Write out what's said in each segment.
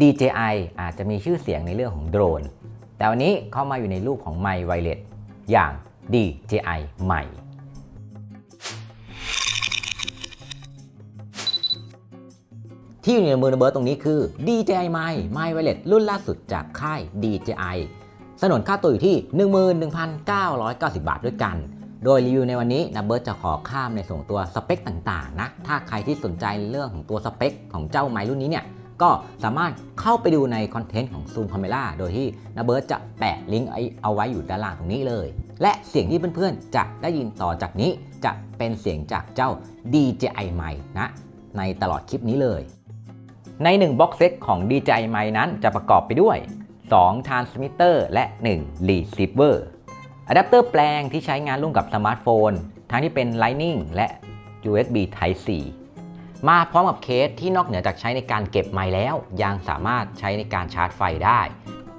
DJI อาจจะมีชื่อเสียงในเรื่องของโดรน แต่วันนี้เข้ามาอยู่ในรูปของไมค์ไวเลสอย่าง DJI ใหม่ ที่อยู่ในมือระเบิดตรงนี้คือ DJI m i m i Wireless รุ่นล่าสุดจากค่าย DJI สนนค่าตัวอยู่ที่ 11,990 บาทด้วยกัน โดยรีวิวในวันนี้นะเบิร์ตจะขอข้ามในส่วนตัวสเปคต่างๆนะ ถ้าใครที่สนใจเรื่องของตัวสเปคของเจ้าไมค์รุ่นนี้เนี่ย ก็สามารถเข้าไปดูในคอนเทนต์ของ Zoom Camera โดยที่นะเบิร์ตจะแปะลิงก์เอาไว้อยู่ด้านล่างตรงนี้เลย และเสียงที่เพื่อนๆ จะได้ยินต่อจากนี้จะเป็นเสียงจากเจ้า DJI m i นะในตลอดคลิปนี้เลย ใน1บ็อกเซตของ DJI m i นั้นจะประกอบไปด้วย 2 Transmitter และ 1 Receiver อะแดปเตอร์แปลงที่ใช้งานร่วมกับสมาร์ทโฟน ทั้งที่เป็น Lightning และ USB Type C มาพร้อมกับเคสที่นอกเหนือจากใช้ในการเก็บไมค์แล้ว ยังสามารถใช้ในการชาร์จไฟได้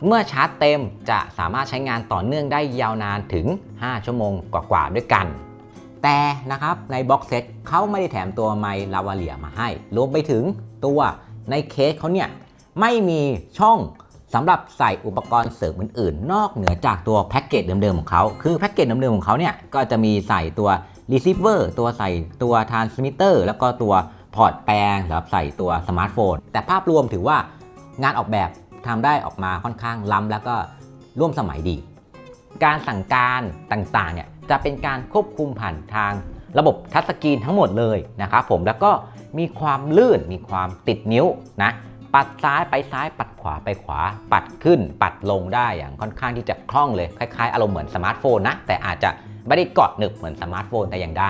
เมื่อชาร์จเต็มจะสามารถใช้งานต่อเนื่องได้ยาวนานถึง 5 ชั่วโมงกว่าๆด้วยกัน แต่นะครับในบ็อกเซตเขาไม่ได้แถมตัวไมค์ลาวาเลียมาให้ รวมไปถึงตัวในเคสเขาเนี่ยไม่มีช่องสำหรับใส่อุปกรณ์เสริมอื่นๆ นอกเหนือจากตัวแพ็กเกจเดิมๆของเขา คือแพ็กเกจเดิมๆของเขาเนี่ยก็จะมีใส่ตัว receiver ตัวใส่ตัว transmitter แล้วก็ตัว พอร์ตแปลงสำหรับใส่ตัวสมาร์ทโฟน แต่ภาพรวมถือว่างานออกแบบทำได้ออกมาค่อนข้างล้ำแล้วก็ร่วมสมัยดี การสั่งการต่างๆเนี่ยจะเป็นการควบคุมผ่านทางระบบทัชสกรีนทั้งหมดเลยนะครับผมแล้วก็มีความลื่นมีความติดนิ้วนะปัดซ้ายไปซ้ายปัดขวาไปขวา ปัดขึ้นปัดลงได้อย่างค่อนข้างที่จะคล่องเลย คล้ายๆ อารมณ์เหมือนสมาร์ทโฟนนะ แต่อาจจะไม่ได้เกาะหนึบเหมือนสมาร์ทโฟนแต่อย่างใด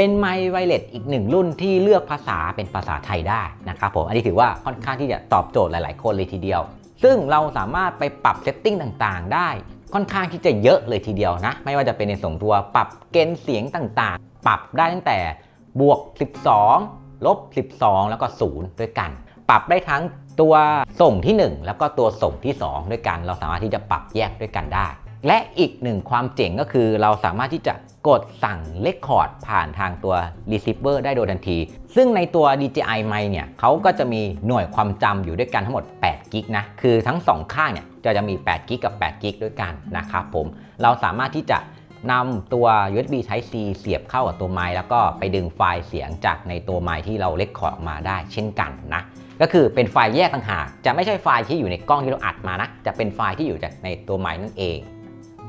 เป็นไมค์ไวเลสอีกหนึ่งรุ่นที่เลือกภาษาเป็นภาษาไทยได้นะครับผมอันนี้ถือว่าค่อนข้างที่จะตอบโจทย์หลาย ๆ คนเลยทีเดียว ซึ่งเราสามารถไปปรับเซตติ้งต่างๆ ได้ค่อนข้างที่จะเยอะเลยทีเดียวนะ ไม่ว่าจะเป็นในส่งตัวปรับเกณฑ์เสียงต่างๆ ปรับได้ตั้งแต่บวก 12 ลบ 12 แล้วก็ 0 ด้วยกัน ปรับได้ทั้งตัวส่งที่ 1 แล้วก็ตัวส่งที่ 2 ด้วยกัน เราสามารถที่จะปรับแยกด้วยกันได้ และอีกหนึ่งความเจ๋งก็คือเราสามารถที่จะ กดสั่งเลคคอร์ดผ่านทางตัว receiver ได้โดยทันที ซึ่งในตัว DJI m i เนี่ยเขาก็จะมีหน่วยความจำอยู่ด้วยกันทั้งหมด8กิกนะ คือทั้ง 2 ข้างเนี่ยจะจะมี8กิกกับ8กิกด้วยกันนะครับผม เราสามารถที่จะนำตัว USB Type C เสียบเข้ากับตัวไมแล้วก็ไปดึงไฟล์เสียงจากในตัวไมที่เราเลคคอร์ดออกมาได้เช่นกันนะ ก็คือเป็นไฟล์แยกต่างหาก จะไม่ใช่ไฟล์ที่อยู่ในกล้องที่เราอัดมานะ จะเป็นไฟล์ที่อยู่จากในตัวไมนั่นเอง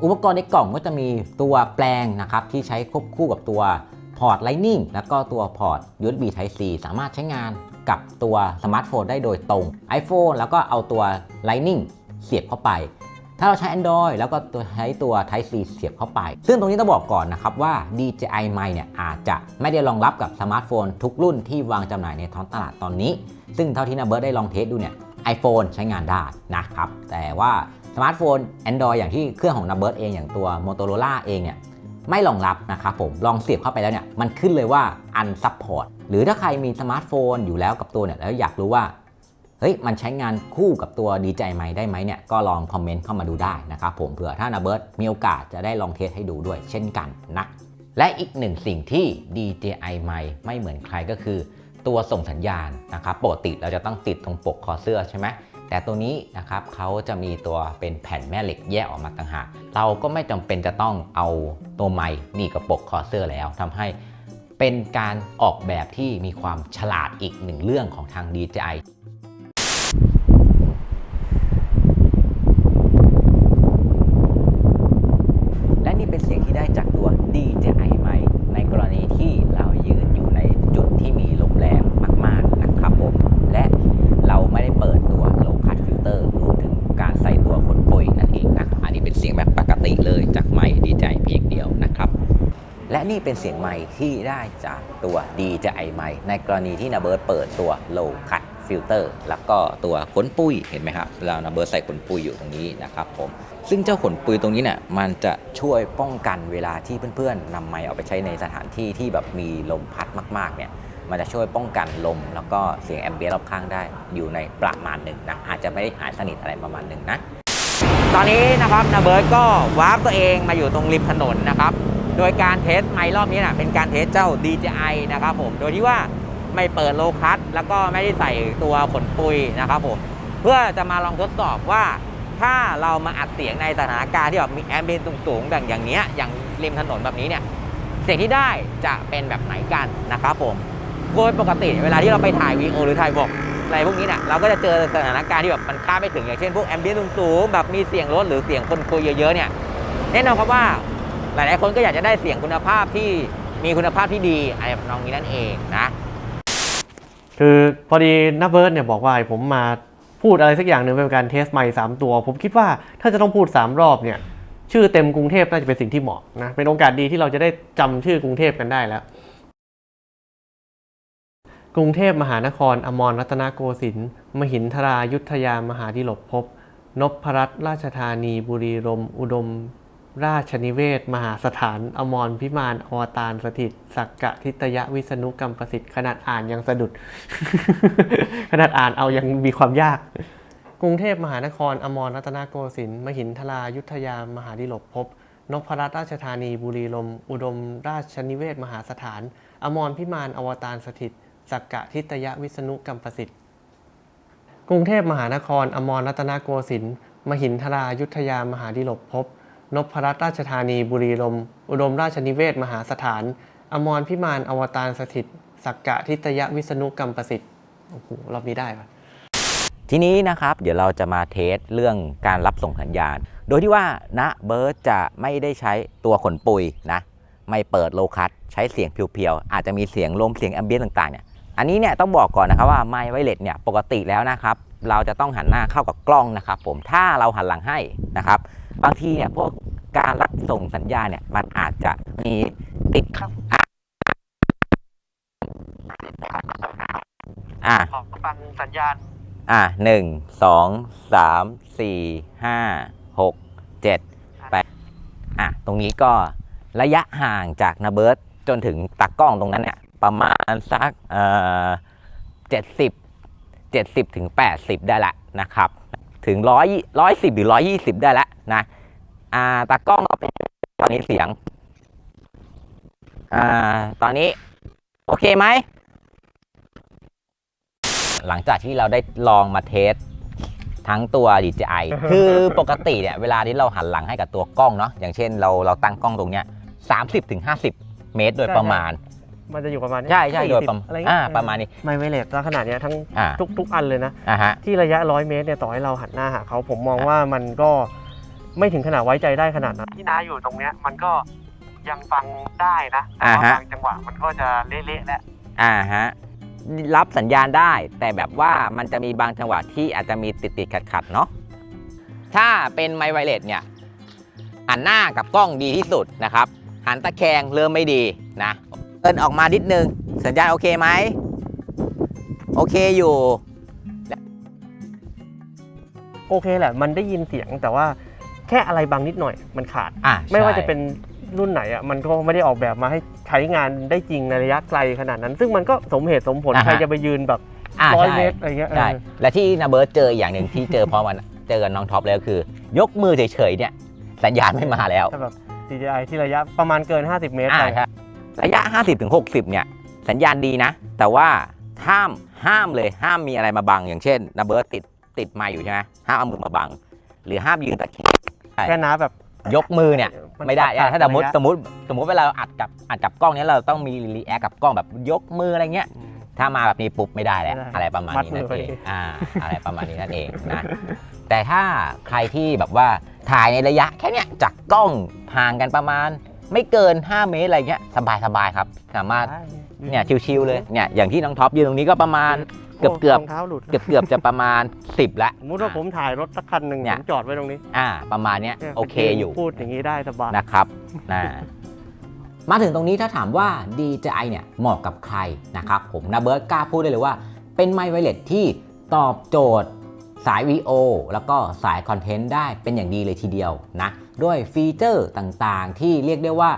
อุปกรณ์ในกล่องก็จะมีตัวแปลงนะครับที่ใช้ควบคู่กับตัวพอร์ต Lightning แล้วก็ตัวพอร์ต USB Type C สามารถใช้งานกับตัวสมาร์ทโฟนได้โดยตรง iPhone แล้วก็เอาตัว Lightning เสียบเข้าไป ถ้าเราใช้ Android แล้วก็ตัวใช้ตัว Type C เสียบเข้าไป ซึ่งตรงนี้ต้องบอกก่อนนะครับว่า DJI m i เนี่ยอาจจะไม่ได้รองรับกับสมาร์ทโฟนทุกรุ่นที่วางจำหน่ายในท้องตลาดตอนนี้ ซึ่งเท่าที่นาเบิร์ดได้ลองเทสดูเนี่ย iPhone ใช้งานได้นะครับ แต่ว่า สมาร์ทโฟน Android อย่างที่เครื่องของนาเบิร์ดเองอย่างตัว Motorola เองเนี่ยไม่รองรับนะครับผม ลองเสียบเข้าไปแล้วเนี่ยมันขึ้นเลยว่า unsupport หรือถ้าใครมีสมาร์ทโฟนอยู่แล้วกับตัวเนี่ยแล้วอยากรู้ว่าเฮ้ยมันใช้งานคู่กับตัว DJI ไหมได้ไหมเนี่ยก็ลองคอมเมนต์เข้ามาดูได้นะครับผมเผื่อถ้านาเบิร์ตมีโอกาสจะได้ลองเทสให้ดูด้วยเช่นกันนะ และอีกหนึ่งสิ่งที่ DJI ไมไม่เหมือนใครก็คือ ตัวส่งสัญญาณนะครับปกติเราจะต้องติดตรงปกคอเสื้อใช่ไหม แต่ตัวนี้นะครับเขาจะมีตัวเป็นแผ่นแม่เหล็กแยกออกมาต่างหาก เราก็ไม่จำเป็นจะต้องเอาตัวไม้นี่กระปกคอเสื้อแล้วทำให้เป็นการออกแบบที่มีความฉลาดอีกหนึ่งเรื่องของทาง DJI และนี่เป็นเสียงที่ได้จากตัว DJI ไหมในกรณีที่เรายืนอยู่ในจุดที่มีลมแรงมาก ๆ นะครับผม และเราไม่ได้เปิดตัว low cut filter รวมถึงการใส่ตัวขนปุยนั่นเองนะ อันนี้เป็นเสียงแบบปกติเลยจากไมค์ DJI เพียงเดียวนะครับ และนี่ เป็นเสียงไมค์ที่ได้จากตัว DJI ไมค์ในกรณีที่นาเบิร์ตเปิดตัว low cut filter แล้วก็ตัวขนปุยเห็นไหมครับเวลานาเบิร์ตใส่ขนปุยอยู่ตรงนี้นะครับผมซึ่งเจ้าขนปุยตรงนี้เนี่ยมันจะช่วยป้องกันเวลาที่เพื่อนๆนำไมค์เอาไปใช้ในสถานที่ที่แบบมีลมพัดมากๆเนี่ยมันจะช่วยป้องกันลม แล้วก็เสียงแอมเบียรอบข้างได้อยู่ในประมาณหนึ่งนะอาจจะไม่ได้หายสนิทอะไรประมาณหนึ่งนะ ตอนนี้นะครับนาเบิร์ตก็วาร์ปตัวเองมาอยู่ตรงริมถนนนะครับ โดยการเทสไมค์รอบนี้นะเป็นการเทสเจ้า DJI นะครับผม โดยที่ว่าไม่เปิดโลคัสแล้วก็ไม่ได้ใส่ตัวขนปุยนะครับผม เพื่อจะมาลองทดสอบว่า ถ้าเรามาอัดเสียงในสถานการณ์ที่แบบมีแอมเบียนสูงๆแบบอย่างเนี้ยอย่างริมถนนแบบนี้เนี่ย เสียงที่ได้จะเป็นแบบไหนกันนะครับผมโดยปกติเวลาที่เราไปถ่ายวีโอหรือถ่ายบอกอะไรพวกนี้เนี่ยเราก็จะเจอสถานการณ์ที่แบบมันคาดไม่ถึงอย่างเช่นพวกแอมเบียนสูงๆแบบมีเสียงรถหรือเสียงคนคุยเยอะๆเนี่ยแน่นอนครับว่า ลายๆคนก็อยากจะได้เสียงคุณภาพที่มีคุณภาพที่ดีอะไรแบบนองนี้นั่นเองนะ คือพอดีน้าเบิร์ดเนี่ยบอกว่าให้ผมมาพูดอะไรสักอย่างหนึ่งเป็นการเทสไมค์สามตัว ผมคิดว่าถ้าจะต้องพูด 3 รอบเนี่ย ชื่อเต็มกรุงเทพน่าจะเป็นสิ่งที่เหมาะนะเป็นโอกาสดีที่เราจะได้จำชื่อกรุงเทพกันได้แล้ว กรุงเทพมหานคร อมรรัตนโกสินทร์มหินทรายุทธยามหาดิลกภพนพรัตน์ราชธานี บุรีรมย์อุดม ราชนิเวศ มหาสถาน อมรพิมาน อวตารสถิต สักกะทิตยะวิษณุกรรมประสิทธิ์ ขนาดอ่านยังสะดุด ขนาดอ่านเอายังมีความยาก กรุงเทพมหานคร อมรรัตนโกสินทร์ มหินทรายุทธยา มหาดิลกภพนพรัตน์ราชธานี บุรีรมอุดม ราชนิเวศ มหาสถาน อมรพิมาน อวตารสถิต สักกะทิตยะวิษณุกรรมประสิทธิ์ กรุงเทพมหานคร อมรรัตนโกสินทร์ มหินทรายุทธยา มหาดิลกภพ นพรัตน์ราชธานีบุรีรมอุดมราชนิเวศมหาสถาน อมรพิมานอวตารสถิต สักกะทิตยวิษณุกรรมประสิทธิ์โอ้โหรอบนี้ได้ปะทีนี้นะครับ เดี๋ยวเราจะมาเทสเรื่องการรับส่งสัญญาณ โดยที่ว่าณเบิร์ตจะไม่ได้ใช้ตัวขนปุยนะ ไม่เปิดโลคัสใช้เสียงเพียวๆ อาจจะมีเสียงลมเสียงแอมเบียนต่างๆเนี่ยอันนี้เนี่ยต้องบอกก่อนนะครับว่าไมค์ไวเลสเนี่ยปกติแล้วนะครับ เราจะต้องหันหน้าเข้ากับกล้องนะครับ ผมถ้าเราหันหลังให้นะครับบางทีเนี่ยพวกการรับส่งสัญญาณเนี่ยมันอาจจะมีติดข้างอะอะขอฟังสัญญาณ อะหนึ่งสองสามสี่ห้าหกเจ็ดแปดอะตรงนี้ก็ระยะห่างจากนาเบิร์ตจนถึงตากล้องตรงนั้นเนี่ยประมาณสักเอ่อเจ็ดสิบเจ็ดสิบถึงแปดสิบได้ละนะครับ ถึงร้อยร้อยสิบหรือร้อยยี่สิบได้ละนะ อ่าตากล้องก็เป็นตอนนี้เสียง อ่า ตอนนี้ โอเคไหม หลังจากที่เราได้ลองมาเทสทั้งตัว DJI คือปกติเนี่ย เวลาที่เราหันหลังให้กับตัวกล้องเนาะอย่างเช่นเราเราตั้งกล้องตรงเนี้ย30ถึง50 เมตรโดยประมาณ มันจะอยู่ประมาณนี้ใช่ใช่โดยประ40มาณอะไรอ่าเงี้ยประมาณนี้ไม่ไวเลสลักษณะเนี้ยทั้งอ่าทุกทุกอันเลยนะอ่าฮะที่ระยะร้อยเมตรเนี่ยต่อให้เราหันหน้าหาเขาผมมองว่ามันก็ไม่ถึงขนาดไว้ใจได้ขนาดนั้นที่น้าอยู่ตรงเนี้ยมันก็ยังฟังได้นะแต่อ่าว่าฮะบางจังหวะมันก็จะเละๆแล้วอ่าฮะรับสัญญาณได้แต่แบบว่ามันจะมีบางจังหวะที่อาจจะมีติดติดขัดขัดๆเนาะถ้าเป็นไมค์ไวเลสเนี่ยหันหน้ากับกล้องดีที่สุดนะครับ หันตะแคงเริ่มไม่ดีนะ เอินออกมานิดนึง สัญญาณโอเคไหม โอเคอยู่ โอเคแหละ มันได้ยินเสียงแต่ว่าแค่อะไรบางนิดหน่อยมันขาด อะไม่ว่าใช่จะเป็นรุ่นไหนอะมันก็ไม่ได้ออกแบบมาให้ใช้งานได้จริงในระยะไกลขนาดนั้น ซึ่งมันก็สมเหตุสมผลอ่าฮะ ใครจะไปยืนแบบอะร้อยใช่เมตรอะไรเงี้ยใช่เออและที่นาเบิร์ตเจออย่างหนึ่งที่เจอพอมันเจอกับน้องท็อปเลยก็คือ ยกมือเฉยๆเนี่ย สัญญาณไม่มาแล้วแต่แบบ DJI ที่ระยะประมาณเกิน 50 เมตรอ่าไป ใช่ ระยะ 50ถึง60 เนี่ย สัญญาณดีนะ แต่ว่าห้ามห้ามเลยห้ามมีอะไรมาบัง อย่างเช่นนาเบิร์ตติดติดไมาอยู่ใช่ไหมห้ามเอามือมาบัง หรือห้ามยืนตะแคงแค่น้าแบบยกมือเนี่ยมันไม่ได้ขาดถ้าสมมติระยะสมมติสมมติเวลาเราอัดกับอัดกับกล้องเนี้ยเราต้องมีรีแอคกับกล้องแบบยกมืออะไรเงี้ยอืมถ้ามาแบบนี้ปุ๊บไม่ได้แล้วไม่ได้อะไรประมาณนี้นั่นมัดมืเออไว้งอ่าอะไรประมาณนี้นั่นเองนะแต่ถ้าใครที่แบบว่าถ่ายในระยะแค่เนี้ยจากกล้องห่างกันประมาณ ไม่เกิน 5 เมตรอะไรเงี้ยสบายสบายๆครับ สามารถเนี่ยชิวๆเลยเนี่ยอย่างที่น้องท็อปยืนตรงนี้ก็ประมาณเกือบเกือบรองเท้าหลุดเกือบเกือบๆจะประมาณ 10 ละสมมติว่าผมถ่ายรถสักคันหนึ่งเนี่ผยมจอดไว้ตรงนี้ อ่า ประมาณเนี้ยนี่โอเคอยู่พูดอย่างนี้ได้สบายนะครับนะมาถึงตรงนี้ถ้าถามว่า DJI เนี่ยเหมาะกับใครนะครับผมนาเบิร์ตกล้าพูดได้เลยว่า เป็นไมค์ไวเลสที่ตอบโจทย์สายวีโอแล้วก็สายคอนเทนต์ได้เป็นอย่างดีเลยทีเดียวนะด้วยฟีเจอร์ต่างๆ ที่เรียกได้ว่า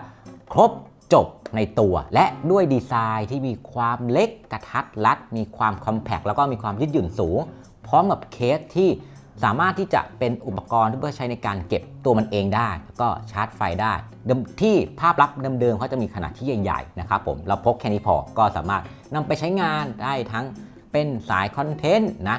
ครบจบในตัว และด้วยดีไซน์ที่มีความเล็กกระทัดรัด มีความคอมแพคแล้วก็มีความยืดหยุ่นสูง พร้อมกับเคสที่สามารถที่จะเป็นอุปกรณ์ที่เพื่อใช้ในการเก็บตัวมันเองได้ แล้วก็ชาร์จไฟได้ ที่ภาพลักษณ์เดิมๆเขาจะมีขนาดที่ใหญ่ๆนะครับผมเราพกแค่นี้พอก็สามารถนำไปใช้งานได้ทั้งเป็นสายคอนเทนต์นะ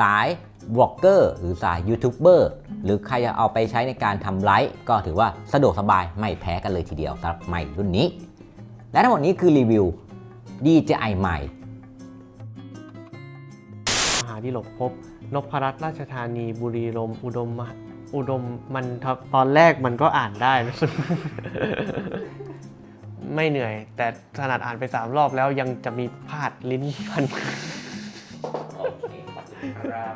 สาย บล็อกเกอร์หรือสายยูทูบเบอร์หรือใครจะเอาไปใช้ในการทำไลฟ์ก็ถือว่าสะดวกสบายไม่แพ้กันเลยทีเดียวสำหรับไมค์รุ่นนี้ และทั้งหมดนี้คือรีวิว DJI ใหม่มหาดิลกภพนพรัตน์ราชธานีบุรีรมอุดมมาอุดมมันทับตอนแรกมันก็อ่านได้นะ ไม่เหนื่อย แต่ขนาดอ่านไปสามรอบแล้วยังจะมีพลาดลิ้นพัน ครับ